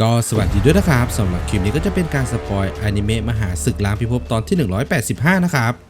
ก็สวัสดีด้วยนะครับสำหรับคลิปนี้ก็จะเป็นการสปอยอนิเมะมหาศึกล้างพิภพตอนที่ 185 นะครับ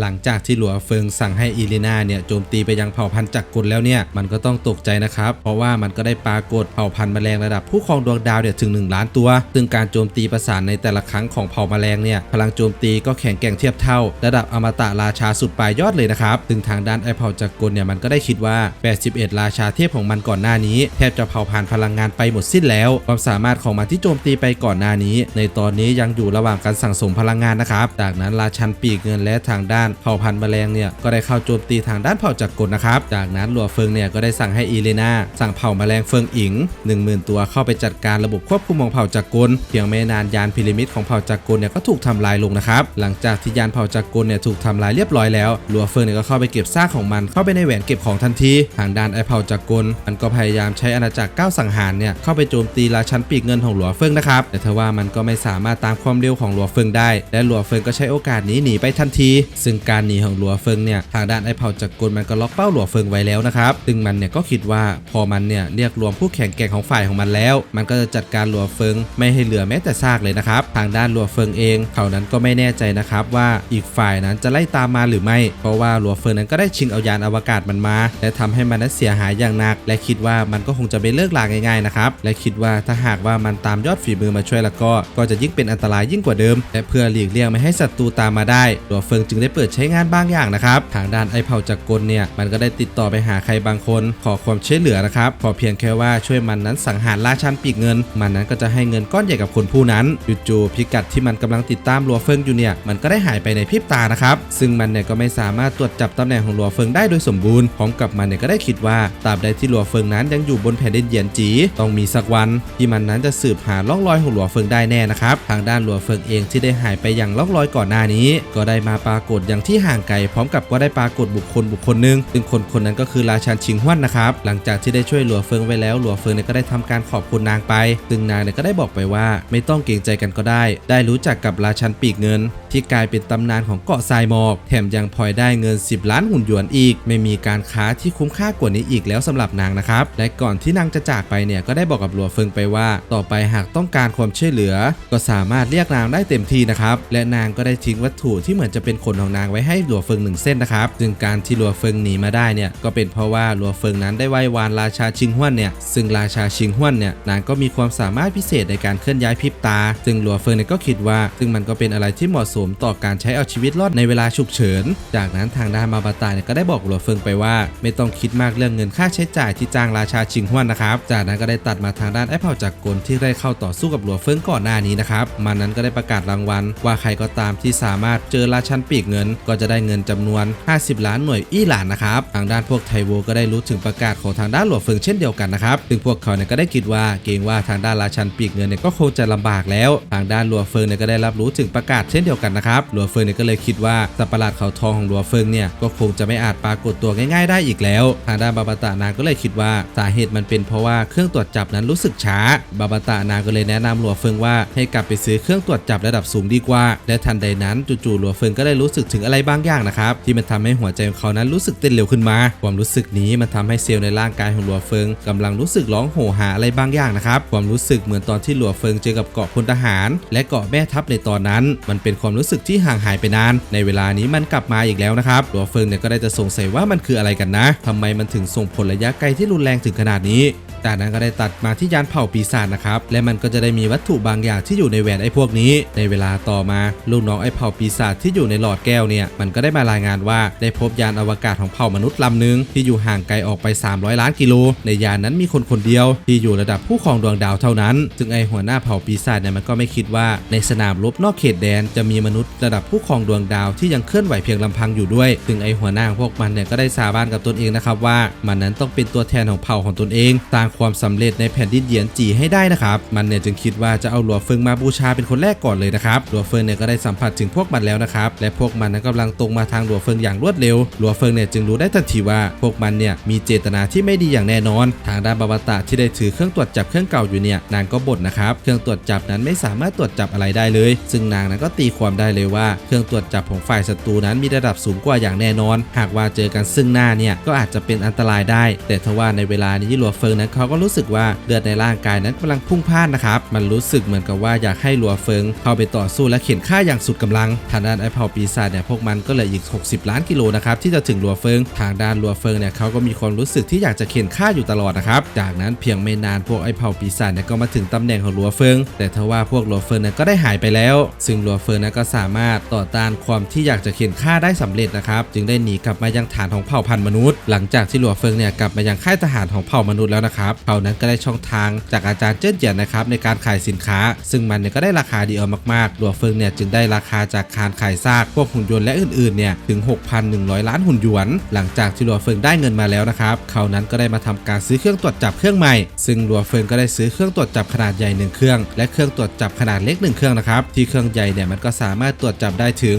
หลังจากที่หลัวเฟิงสั่งให้อีลีนาเนี่ยโจมตีไปยังเผ่าพันธุ์จักรกลแล้วเนี่ยมันก็ต้องตกใจนะครับ เพราะว่ามันก็ได้ปรากฏเผ่าพันธุ์แมลงระดับผู้ครองดวงดาวเนี่ยถึง 1 ล้านตัว ซึ่งการโจมตีประสานในแต่ละครั้งของเผ่าแมลงเนี่ยพลังโจมตีก็แข็งแกร่งเทียบเท่า ระดับอมตะราชาสุดปลายยอดเลยนะครับซึ่งทางด้านไอเผ่าจักรกลเนี่ยมันก็ได้คิดว่า 81 ราชาเทพของมันก่อนหน้านี้ แทบจะเผาผ่านพลังงานไปหมดสิ้นแล้ว ความสามารถของมันที่โจมตีไปก่อนหน้านี้ ในตอนนี้ยังอยู่ระหว่างการสั่งสมพลังงานนะครับจากนั้นราชันปีกเงินและทางด้านเผ่าพันธุ์แมลงเนี่ยก็ได้เข้าโจมตีทางด้านเผ่าจักรกลนะครับ จากนั้นหลัวเฟิงเนี่ยก็ได้สั่งให้อีเลนาสั่งเผ่าแมลงเฟิงอิง10,000 ตัวเข้าไปจัดการระบบควบคุมของเผ่าจักรกลเพียงไม่นานยานพีระมิดของเผ่าจักรกลเนี่ยก็ถูกทำลายลงนะครับหลังจากที่ยานเผ่าจักรกลเนี่ยถูกทำลายเรียบร้อยแล้วหลัวเฟิงเนี่ยก็เข้าไปเก็บซากของมันเข้าไปในแหวนเก็บของทันทีทางด้านไอเผ่าจักรกลมันก็พยายามใช้อาณาจักรก้าวสังหารเนี่ยเข้าไปโจมตีราชันปีกเงินของหลัวเฟิงนะครับแต่ทว่ามันก็ไม่สามารถตามความเร็วของหลัวเฟิงได้ และหลัวเฟิงก็ใช้โอกาสนี้หนีไปทันที ซึ่งการหนีของหลัวเฟิงเนี่ยทางด้านไอเผ่าจักรกลมันก็ล็อกเป้าหลัวเฟิงไว้แล้วนะครับซึ่งมันเนี่ยก็คิดว่าพอมันเนี่ยเรียกรวมผู้แข่งแก่งของฝ่ายของมันแล้ว มันก็จะจัดการหลัวเฟิงไม่ให้เหลือแม้แต่ซากเลยนะครับทางด้านหลัวเฟิงเองเขานั้นก็ไม่แน่ใจนะครับว่าอีกฝ่ายนั้นจะไล่ตามมาหรือไม่ เพราะว่าหลัวเฟิงนั้นก็ได้ชิงเอายานอวกาศมันมา และทำให้มันนั้นเสียหายอย่างหนัก และคิดว่ามันก็คงจะไม่เลิกลาง่ายๆนะครับและคิดว่าถ้าหากว่ามันตามยอดฝีมือมาช่วยแล้วก็ ก็จะยิ่งเป็นอันตรายยิ่งกว่าเดิม และเพื่อหลีกเลี่ยงไม่ให้ศัตรูตามมาได้หลัวเฟิงจึงได้เปิดใช้งานบางอย่างนะครับทางด้านไอเผ่าจักรกลเนี่ยมันก็ได้ติดต่อไปหาใครบางคน ขอความช่วยเหลือนะครับขอเพียงแค่ว่าช่วยมันนั้นสังหารราชันปีกเงิน มันนั้นก็จะให้เงินก้อนใหญ่กับคนผู้นั้นจู่ๆพิกัดที่มันกำลังติดตามลัวเฟิงอยู่เนี่ยมันก็ได้หายไปในพริบตานะครับซึ่งมันเนี่ยก็ไม่สามารถตรวจจับตำแหน่งของลัวเฟิงได้โดยสมบูรณ์พร้อมกับมันเนี่ยก็ได้คิดว่าตราบใดที่ลัวเฟิงนั้นยังอยู่บนแผ่นดินเยียนจี ต้องมีสักวัน ที่มันนั้นจะสืบหาล่องรอยของลัวเฟิงได้แน่นะครับทางด้านลัวเฟิงเองที่ได้หายไปอย่างล่องรอยก่อนหน้านี้ ก็ได้มาปรากฏอย่างที่ห่างไกลพร้อมกับก็ได้ปรากฏบุคคลบุคคลหนึ่งซึ่งคนคนนั้นก็คือราชันชิงฮวนนะครับหลังจากที่ได้ช่วยหลัวเฟิงไว้แล้วหลัวเฟิงเนี่ยก็ได้ทำการขอบคุณนางไป ซึ่งนางเนี่ยก็ได้บอกไปว่าไม่ต้องเกรงใจกันก็ได้ ได้รู้จักกับราชันปีกเงิน ที่กลายเป็นตำนานของเกาะทรายหมอกแถมยังพลอยได้เงิน 10 ล้านหุ่นหยวนอีก ไม่มีการค้าที่คุ้มค่ากว่านี้อีกแล้วสำหรับนางนะครับและก่อนที่นางจะจากไปเนี่ยก็ได้บอกกับหลัวเฟิงไปว่า ต่อไปหากต้องการความช่วยเหลือ ก็สามารถเรียกนางได้เต็มที่นะครับและนางก็ได้ทิ้งวัตถุที่เหมือนจะเป็นขนของนางไว้ให้หลัวเฟิงหนึ่งเส้นนะครับซึ่งการที่หลัวเฟิงหนีมาได้เนี่ยก็เป็นเพราะว่าหลัวเฟิงนั้นได้ไหว้วานราชาชิงฮวนเนี่ยซึ่งราชาชิงฮวนเนี่ยนางก็มีความสามารถพิเศษในการเคลื่อนย้ายพริบตา ซึ่งหลัวเฟิงเนี่ยก็คิดว่า ซึ่งมันก็เป็นอะไรที่เหมาะสมต่อการใช้เอาชีวิตรอดในเวลาฉุกเฉิน จากนั้นทางด้านมาบาตาเนี่ยก็ได้บอกหลัวเฟิงไปว่า ไม่ต้องคิดมากเรื่องเงินค่าใช้จ่ายที่จ้างราชาชิงฮวนนะครับ จากนั้นก็ได้ตัดมาทางด้านไอ้เผ่าจักกลที่ได้เข้าต่อสู้กับหลัวเฟิงก่อนหน้านี้นะครับมันนั้นก็ได้ประกาศรางวัลว่าใครก็ตามที่สามารถเจอราชันปีกเงินก็จะได้เงินจำนวน 50 ล้านหน่วยอี้หลานนะครับทางด้านพวกไทโวก็ได้รู้ถึงประกาศของทางด้านหลัวเฟิงเช่นเดียวกันนะครับซึ่งพวกเขาเนี่ยก็ได้คิดว่าเกรงว่าทางด้านราชันปีกเงินเนี่ยก็คงจะลำบากแล้ว ทางด้านหลัวเฟิงเนี่ยก็ได้รับรู้ถึงประกาศเช่นเดียวกันนะครับหลัวเฟิงเนี่ยก็เลยคิดว่าสัปหลาดเขาทองของหลัวเฟิงเนี่ยก็คงจะไม่อาจปรากฏตัวง่ายๆได้อีกแล้ว ทางด้านบาบาตานางก็เลยคิดว่าสาเหตุมันเป็นเพราะว่าเครื่องตรวจจับนั้นรู้สึกช้า บาบาตานางก็เลยแนะนำหลัวเฟิงว่าให้กลับไปซื้อเครื่องตรวจจับระดับสูงดีกว่า และทันใดนั้นจู่ๆหลวเฟิงก็ได้รู้สึกถึงอะไรบางอย่างนะครับที่มันทำให้หัวใจของเขานั้นรู้สึกเต้นเร็วขึ้นมา ความรู้สึกนี้มันทำให้เซลล์ในร่างกายของหลัวเฟิงกำลังรู้สึกร้องโหหาอะไรบางอย่างนะครับความรู้สึกเหมือนตอนที่หลัวเฟิงเจอกับเกาะพลทหาร และเกาะแม่ทัพในตอนนั้น มันเป็นความรู้สึกที่ห่างหายไปนาน ในเวลานี้มันกลับมาอีกแล้วนะครับหลัวเฟิงเนี่ยก็ได้จะสงสัยว่ามันคืออะไรกันนะทำไมมันถึงส่งผลระยะไกลที่รุนแรงถึงขนาดนี้จากนั้นก็ได้ตัดมาที่ยานเผ่าปีศาจนะครับ และมันก็จะได้มีวัตถุบางอย่างที่อยู่ในแหวนไอ้พวกนี้ ในเวลาต่อมาลูกน้องไอ้เผ่าปีศาจที่อยู่ในหลอดแก้วเนี่ยมันก็ได้มารายงานว่าได้พบยานอวกาศของเผ่ามนุษย์ลำหนึ่งที่อยู่ห่างไกลออกไป 300 ล้านกิโล ในยานนั้นมีคนคนเดียว ที่อยู่ระดับผู้ครองดวงดาวเท่านั้น ซึ่งไอหัวหน้าเผ่าปีศาจเนี่ยมันก็ไม่คิดว่าในสนามรบนอกเขตแดนจะมีมนุษย์ระดับผู้ครองดวงดาวที่ยังเคลื่อนไหวเพียงลำพังอยู่ด้วย ซึ่งไอหัวหน้าของพวกมันเนี่ยก็ได้สาบานกับตนเองนะครับว่ามันนั้นต้องเป็นตัวแทนของเผ่าของตนเองสร้างความสำเร็จในแผ่นดินเหยียนจีให้ได้นะครับมันเนี่ยจึงคิดว่าจะเอาหลัวเฟิงมาบูชาเป็นคนแรกก่อนเลยนะครับหลัวเฟิงเนี่ยก็ได้สัมผัสถึงพวกมันแล้วนะครับและพวกมันนั้นนั้นกำลังตรงมาทางหลัวเฟิงอย่างรวดเร็วหลัวเฟิงเนี่ยจึงรู้ได้ทันทีว่าพวกมันเนี่ยมีเจตนาที่ไม่ดีอย่างแน่นอน ทางด้านบาบาตะที่ได้ถือเครื่องตรวจจับเครื่องเก่าอยู่เนี่ยนางก็บ่นนะครับเครื่องตรวจจับนั้นไม่สามารถตรวจจับอะไรได้เลย ซึ่งนางนั้นก็ตีความได้เลยว่าเครื่องตรวจจับของฝ่ายศัตรูนั้นมีระดับสูงกว่าอย่างแน่นอน หากว่าเจอกันซึ่งหน้าเนี่ยก็อาจจะเป็นอันตรายได้ แต่ทว่าในเวลานี้หลัวเฟิงนั้นเขาก็รู้สึกว่าเลือดในร่างกายนั้นกำลังพุ่งพล่านนะครับมันรู้สึกเหมือนกับว่าอยากให้หลัวเฟิงเข้าไปต่อสู้และเข็นฆ่าอย่างสุดกำลังทางด้านไอ้เผ่าปีศาจเนี่ยพวกมันก็เหลยอีก 60 ล้านกิโลนะครับที่จะถึงลัวเฟิง ทางด้านลัวเฟิงเนี่ยเขาก็มีความรู้สึกที่อยากจะเข็นฆ่าอยู่ตลอดนะครับ จากนั้นเพียงไม่นานพวกไอ้เผ่าปีศาจเนี่ยก็มาถึงตำแหน่งของลัวเฟิง แต่ทว่าพวกลัวเฟิงเนั้นก็ได้หายไปแล้ว ซึ่งลัวเฟิงนั้นก็สามารถต่อต้านความที่อยากจะเข็นฆ่าได้สำเร็จนะครับ จึงได้หนีกลับมายังฐานของเผ่าพันธุ์มนุษย์ หลังจากที่ลัวเฟิงเนี่ยกลับมายังค่ายทหารของเผ่ามนุษย์แล้วนะครับเผ่านั้นก็ได้ช่องทางจากอาจารย์เจิ้นเจียนนะครับในการขายสินค้า ซึ่งมันเนี่ยก็ได้ราคาดีเอามากๆลัวเฟิงเนี่ยจึงได้ราคาจากคารขายซากพวกหุ่นยนต์และอื่นๆเนี่ยถึง 6,100 ล้านหุ่นหยวน หลังจากที่หลัวเฟิงได้เงินมาแล้วนะครับเขานั้นก็ได้มาทำการซื้อเครื่องตรวจจับเครื่องใหม่ ซึ่งหลัวเฟิงก็ได้ซื้อเครื่องตรวจจับขนาดใหญ่หนึ่งเครื่อง และเครื่องตรวจจับขนาดเล็กหนึ่งเครื่องนะครับที่เครื่องใหญ่เนี่ยมันก็สามารถตรวจจับได้ถึง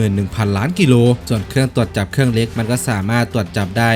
11,000 ล้านกิโล ส่วนเครื่องตรวจจับเครื่องเล็กมันก็สามารถตรวจจับได้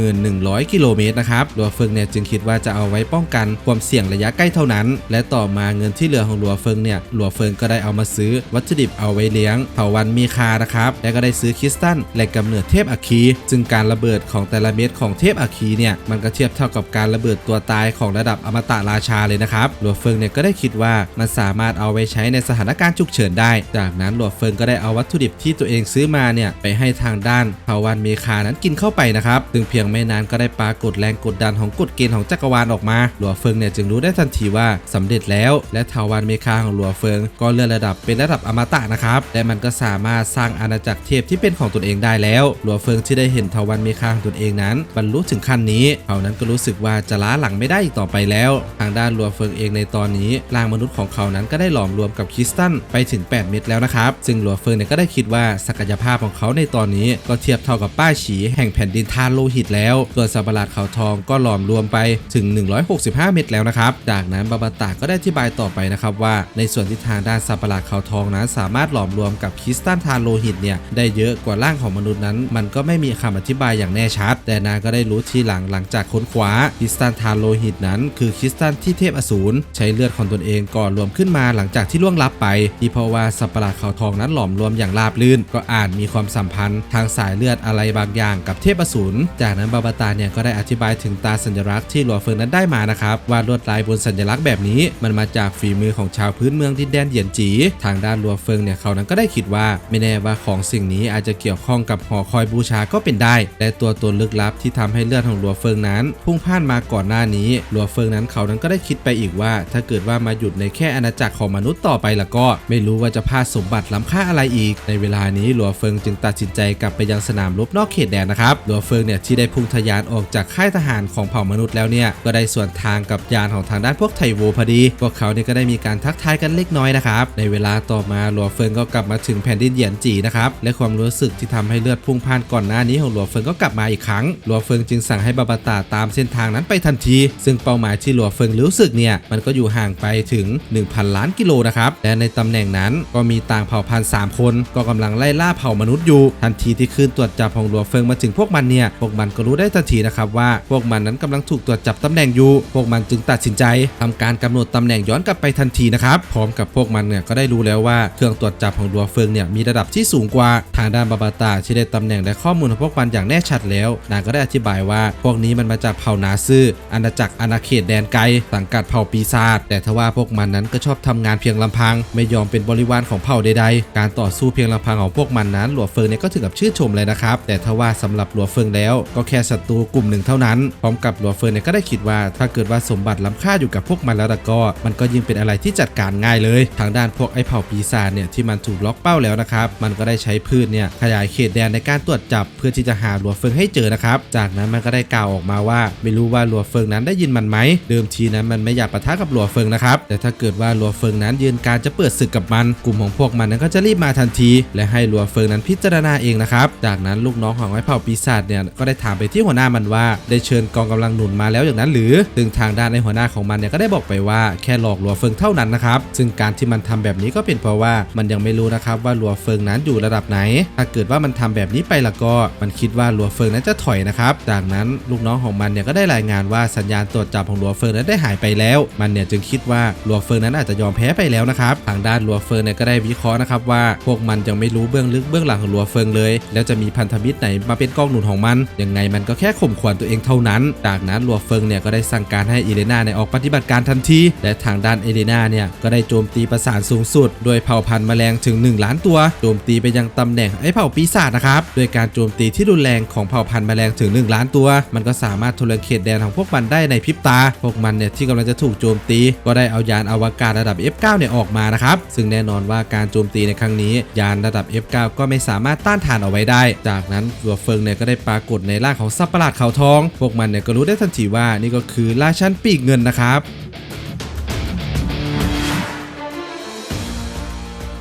1100 กิโลเมตรนะครับหลัวเฟิงเนี่ยจึงคิดว่าจะเอาไว้ป้องกันความเสี่ยงระยะใกล้เท่านั้น และต่อมาเงินที่เหลือของหลัวเฟิงเนี่ยหลัวเฟิงก็ได้เอามาซื้อวัตถุดิบเอาไว้เลี้ยงเผาวันมีคานะครับ และก็ได้ซื้อคริสตัลแหล่งกำเนิดเทพอัคคีซึ่งการระเบิดของแต่ละเม็ดของเทพอัคคีเนี่ยมันก็เทียบเท่ากับการระเบิดตัวตายของระดับอมตะราชาเลยนะครับหลัวเฟิงเนี่ยก็ได้คิดว่ามันสามารถเอาไว้ใช้ในสถานการณ์ฉุกเฉินได้ จากนั้นหลัวเฟิงก็ได้เอาวัตถุดิบที่ตัวเองซื้อมาเนี่ยไปให้ทางด้านเผาวันเมคานั้นกินเข้าไปนะครับซึ่งเพียงไม่นานก็ได้ปรากฏแรงกดดันของกฎเกณฑ์ของจักรวาลออกมา หลัวเฟิงเนี่ยจึงรู้ได้ทันทีว่าสำเร็จแล้ว และเผ่าวันเมคาของหลัวเฟิง ก็เลื่อนระดับเป็นระดับอมตะนะครับ และมันก็สามารถสร้างางอาณาจักรเทพที่เป็นของตนเองได้แล้วหลัวเฟิงที่ได้เห็นเผ่าวันมีคาของตนเองนั้น บรรลุถึงขั้นนี้เขานั้นก็รู้สึกว่าจะล้าหลังไม่ได้อีกต่อไปแล้ว ทางด้านหลัวเฟิงเองในตอนนี้ร่างมนุษย์ของเขานั้นก็ได้หลอมรวมกับคริสตัลไปถึง 8 เม็ดแล้วนะครับ ซึ่งหลัวเฟิงเนี่ยก็ได้คิดว่าศักยภาพของเขาในตอนนี้ก็เทียบเท่ากับป้าฉีแห่งแผ่นดินทานโลหิตแล้วส่วนสัประหลาดเขาทองก็หลอมรวมไปถึง 165 เม็ดแล้วนะครับ จากนั้นบาบาตาก็ได้อธิบายต่อไปนะครับว่า ในส่วนที่ทางด้านสัประหลาดเขาทองนั้นสามารถหลอมรวมกับคริสตัลทานโลหิตเนี่ยได้เยอะกว่าร่างของมนุษย์นั้น มันก็ไม่มีคำอธิบายอย่างแน่ชัด แต่นางก็ได้รู้ทีหลังหลังจากค้นคว้าคริสตัลทานโลหิตนั้น คือคริสตัลที่เทพอสูรใช้เลือดของตนเองก่อนรวมขึ้นมาหลังจากที่ล่วงลับไปที่เพราะว่าสัตว์ประหลาดเขาทองนั้นหลอมรวมอย่างราบรื่น ก็อาจมีความสัมพันธ์ ทางสายเลือดอะไรบางอย่างกับเทพอสูรจากนั้นบาบาตาเนี่ยก็ได้อธิบายถึงตาสัญลักษณ์ที่หลัวเฟิงนั้นได้มานะครับว่าลวดลายบนสัญลักษณ์แบบนี้ มันมาจากฝีมือของชาวพื้นเมืองที่แดนเหยียนจี ทางด้านหลัวเฟิงเนี่ยเขานั้นก็ได้คิดว่าไม่แน่ว่าของสิ่งนี้อาจจะเกี่ยวข้องกับหอคอยบูชาก็เป็นได้ และตัวตนลึกลับที่ทำให้เลือดของหลัวเฟิงนั้น พุ่งพ่านมาก่อนหน้านี้หลัวเฟิงนั้นเขานั้นก็ได้คิดไปอีกว่า ถ้าเกิดว่ามาหยุดในแค่อาณาจักรของมนุษย์ต่อไปละก็ ไม่รู้ว่าจะพลาดสมบัติล้ำค่าอะไรอีก ในเวลานี้หลัวเฟิงจึงตัดสินใจกลับไปยังสนามรบนอกเขตแดนนะครับหลัวเฟิงเนี่ยที่ได้พุ่งทะยานออกจากค่ายทหารของเผ่ามนุษย์แล้วเนี่ยก็ได้ส่วนทางกับยานของทางด้านพวกไทโวพอดี พวกเขาเนี่ยก็ได้มีการทักทายกันเล็กน้อยนะครับในเวลาต่อมาหลัวเฟิงก็กลับมาถึงแผ่นดินเหยียนจีนะครับและความรู้สึกที่ทำให้เลือดพุ่งพ่านก่อนหน้านี้ของหลัวเฟิงก็กลับมาอีกครั้งหลัวเฟิงจึงสั่งให้บาบาตาตามเส้นทางนั้นไปทันที ซึ่งเป้าหมายที่หลัวเฟิงรู้สึกเนี่ยมันก็อยู่ห่างไปถึง 1,000 ล้านกิโลนะครับและในตำแหน่งนั้นก็มีต่างเผ่าพันธุ์3คนก็กำลังไล่ล่าเผ่ามนุษย์อยู่ทันทีที่คืนตรวจจับของหลัวเฟิงมาถึงพวกมันเนี่ยพวกมันก็รู้ได้ทันทีนะครับว่าพวกมันนั้นกำลังถูกตรวจจับตำแหน่งอยู่ พวกมันจึงตัดสินใจทำการกำหนดตำแหน่งย้อนกลับไปทันทีนะครับพร้อมกับพวกมันเนี่ยก็ได้รู้แล้วว่าเครื่องตรวจจับของหลัวเฟิงเนี่ยมีระดับที่สูงกว่าทางด้านบาบาตาที่ได้ตำแหน่งและข้อมูลของพวกมันอย่างแน่ชัดแล้ว นางก็ได้อธิบายว่า พวกนี้มันมาจากเผ่านาซื่ออาณาจักรอาณาเขตแดนไกลสังกัดเผ่าปีศาจแต่ทว่าพวกมันนั้นก็ชอบทำงานเพียงลำพัง ไม่ยอมเป็นบริวารของเผ่าใดๆ การต่อสู้เพียงลำพังของพวกมันนั้นหลัวเฟิงเนี่ยก็ถึงกับชื่นชมเลยนะครับ แต่ทว่าสำหรับหลัวเฟิงแล้ว ก็แค่ศัตรูกลุ่มหนึ่งเท่านั้น พร้อมกับหลัวเฟิงเนี่ยก็ได้คิดว่า ถ้าเกิดว่าสมบัติล้ำค่าอยู่กับพวกมันแล้วล่ะก็ มันก็ยิ่งเป็นอะไรที่จัดการง่ายเลย ทางด้านพวกไอ้เผ่าปีศาจเนี่ยที่มันถูกล็อกเป้าแล้วนะครับมันก็ได้ใช้พืชเนี่ยขยายเขตแดนในการตรวจจับเพื่อที่จะหาหลัวเฟิงให้เจอนะครับ จากนั้นมันก็ได้กล่าวออกมาว่า ไม่รู้ว่าหลัวเฟิงนั้นได้ยินมันไหม เดิมทีนั้นมันไม่อยากปะทะกับหลัวเฟิงนะครับ แต่ถ้าเกิดว่าหลัวเฟิงนั้นยืนการจะเปิดศึกกับมัน กลุ่มของพวกมันนั้นก็จะรีบมาทันที และให้หลัวเฟิงนั้นพิจารณาเองนะครับ จากนั้นลูกน้องของไอ้เผ่าปีศาจเนี่ยก็ได้ถามไปที่หัวหน้ามันว่า ได้เชิญกองกำลังหนุนมาแล้วอย่างนั้นหรือซึ่งทางด้านในหัวหน้าของมันเนี่ยก็ได้บอกไปว่าแค่หลอกหลัวเฟิงเท่านั้นนะครับซึ่งการที่มันทำแบบนี้ก็เป็นเพราะว่ามันยังไม่รู้นะครับว่าหลัวเฟิงนั้นอยู่ระดับไหน ถ้าเกิดว่ามันทำแบบนี้ไปละก็มันคิดว่าหลัวเฟิงนั้นจะถอยนะครับจากนั้นลูกน้องของมันเนี่ยก็ได้รายงานว่าสัญญาณตรวจจับของหลัวเฟิงนั้นได้หายไปแล้ว มันเนี่ยจึงคิดว่าหลัวเฟิงนั้นอาจจะยอมแพ้ไปแล้วนะครับทางด้านหลัวเฟิงเนี่ยก็ได้วิเคราะห์นะครับว่าพวกมันยังไม่รู้เบื้องลึกเบื้องหลังของหลัวเฟิงเลย แล้วจะมีพันธมิตรไหนมาเป็นกองหนุนของมันยังไงมันก็แค่ข่มขวัญตัวเองเท่านั้น จากนั้นหลัวเฟิงเนี่ยก็ได้สั่งการให้อีเลนาเนี่ยออกปฏิบัติการทันที และทางด้านเอเลนาเนี่ยก็ได้โจมตีประสานสูงสุด โดยเผ่าพันธุ์แมลงถึง 1 ล้านตัวโจมตีไปยังตำแหน่งไอ้เผ่าปีศาจนะครับโดยการโจมตีที่รุนแรงของเผ่าพันธุ์แมลงถึง 1 ล้านตัว มันก็สามารถทะลงเขตแดนของพวกมันได้ในพริบตา พวกมันเนี่ยที่กำลังจะถูกโจมตี ก็ได้เอายานอวกาศระดับ F9 เนี่ยออกมานะครับซึ่งแน่นอนว่าการโจมตีในครั้งนี้ ยานระดับ F9 ก็ไม่สามารถต้านทานเอาไว้ได้ จากนั้นหลัวเฟิงเนี่ยก็ได้ปรากฏในร่างของสัตว์ประหลาดเขาทอง พวกมันเนี่ยก็รู้ได้ทันทีว่านี่ก็คือราชันปีกเงินนะครับ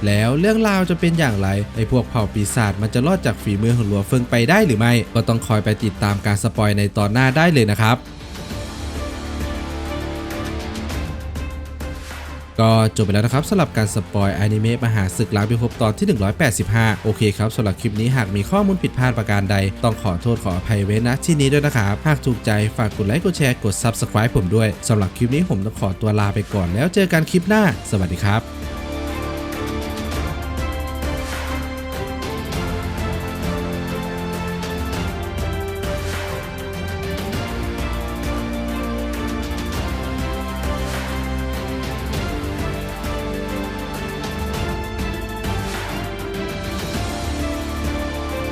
แล้วเรื่องราวจะเป็นอย่างไรไอ้พวกเผ่าปีศาจมันจะรอดจากฝีมือของหลัวเฟิงไปได้หรือไม่ ก็ต้องคอยไปติดตามการสปอยในตอนหน้าได้เลยนะครับก็จบไปแล้วนะครับสำหรับการสปอยอนิเมะมหาศึกล้างพิภพตอนที่ 185 โอเคครับสำหรับคลิปนี้หากมีข้อมูลผิดพลาดประการใด ต้องขอโทษขออภัยไว้ณที่นี้ด้วยนะครับ หากถูกใจฝากกดไลค์กดแชร์กด Subscribe ผมด้วยสำหรับคลิปนี้ผมต้องขอตัวลาไปก่อนแล้วเจอกันคลิปหน้า สวัสดีครับ